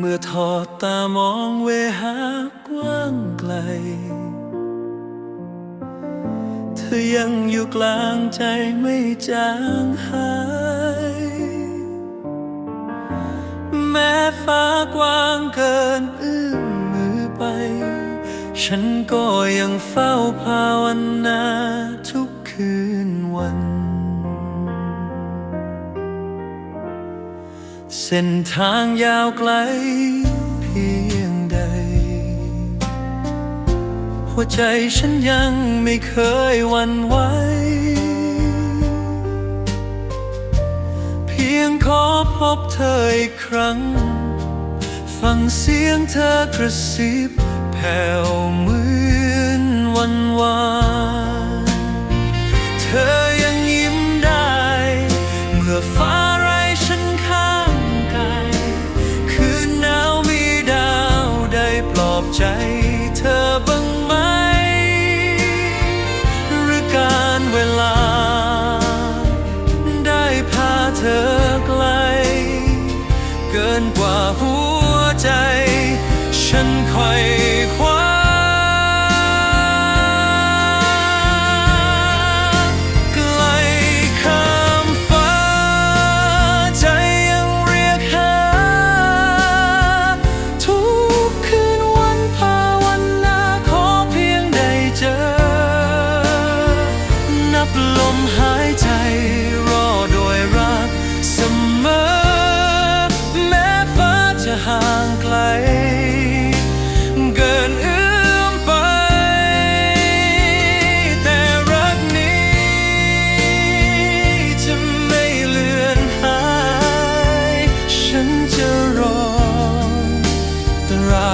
เมื่อทอดตามองเวหากว้างไกล เธอยังอยู่กลางใจไม่จางหาย แม้ฟ้ากว้างเกินเอื้อมมือไป ฉันก็ยังเฝ้าภาวนาทุกคืนวัน เส้นทางยาวไกลเพียงใด หัวใจฉันยังไม่เคยวันไหวเพียงขอพบเธออีกครั้ง ฟังเสียงเธอกระซิบแผ่วเหมือนวันวานเธอ ฉันคอยคว้าไกลข้ามฟ้า ใจยังเรียกหา ทุกคืนวันภาวนาขอเพียงได้เจอ นับลมหายใจ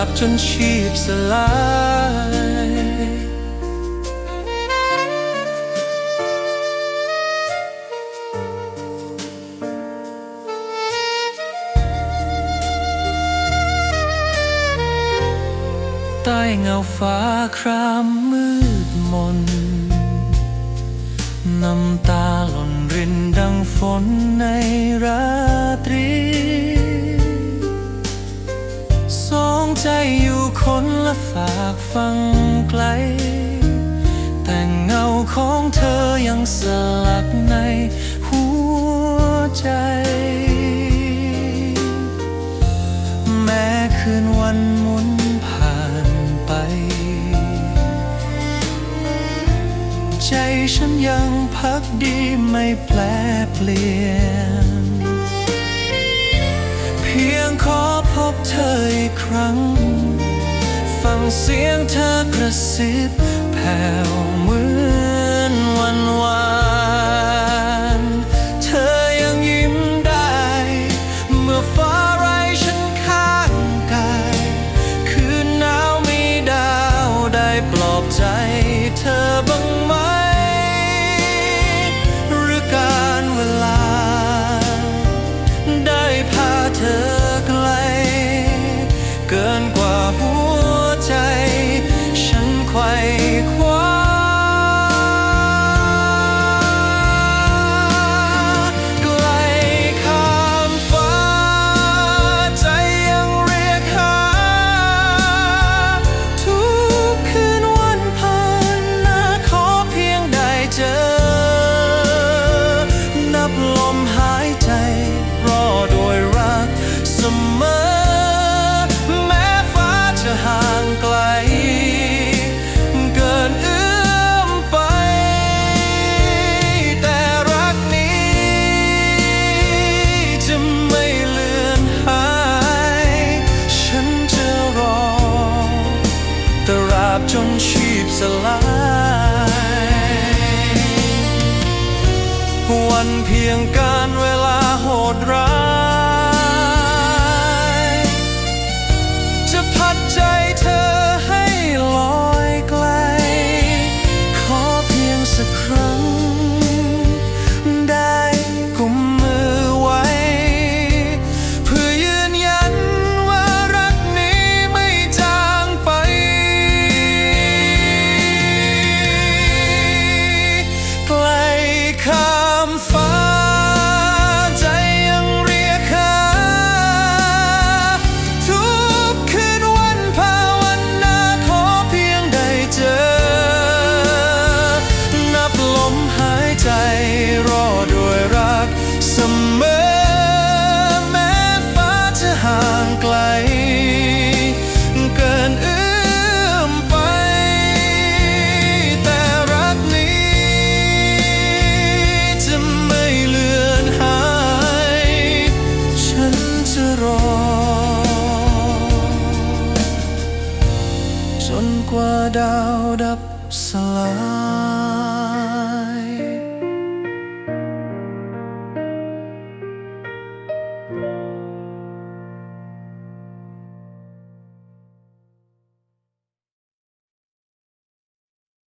บจนชีพสลายใต้เงาฟ้าครามมืดมน น้ำตาหล่นรินดังฝนในรา ฝากฟังไกล แต่เงาของเธอยังสลักในหัวใจ แม้คืนวันหมุนผ่านไป ใจฉันยังพักดีไม่แปลเปลี่ยน เพียงขอพบเธออีกครั้งฟัง เสียงเธอกระซิบแผ่วเหมือนวันวาน บจนชีพสลาย วันเพียงการเวลาโหดร้าย Doubt up slow.